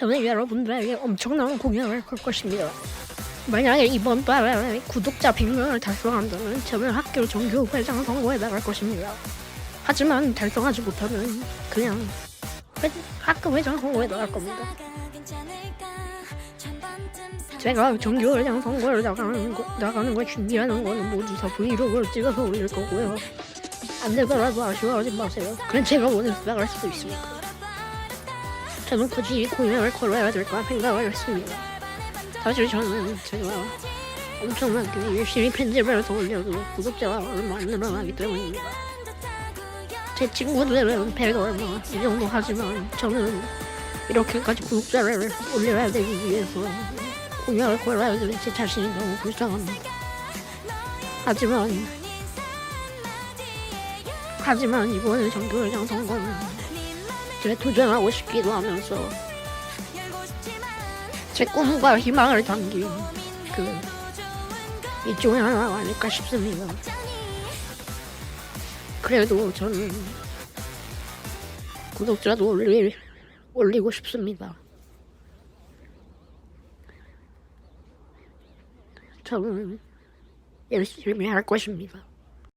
저는 여러분들에게 엄청난 공연을 걸 것입니다. 만약에 이번 달에 구독자 100명을 달성한다면 저는 학교 정규 회장 선거에 나갈 것입니다. 하지만 달성하지 못하면 그냥 회, 학교 회장 선거에 나갈 겁니다. 제가 정규 회장 선거를 나가는 거, 나가는 걸 준비하는 거는 모두 다 브이로그를 찍어서 올릴 거고요. 안 되더라도 아쉬워하지 마세요. 그냥 제가 원해서 나갈 수도 있으니까. 저는 굳이 공연을 걸어야 될까 생각을 했습니다. 사실 저는 제가 엄청나게 열심히 편집을 해서 올려도 구독자가 얼마 안 늘어나기 때문입니다. 제 친구들은 100 얼마 이 정도 하지만 저는 이렇게까지 구독자를 올려야 되기 위해서 공연을 걸어야 되는 제 자신이 너무 불쌍합니다. 하지만 하지만 이번에 정교회장 선거는 제 도전하고 싶기도 하면서 제 꿈과 희망을 담긴 그 일종의 하나가 아닐까 싶습니다. 그래도 저는 구독자도 올리, 올리고 싶습니다. 저는 열심히 할 것입니다.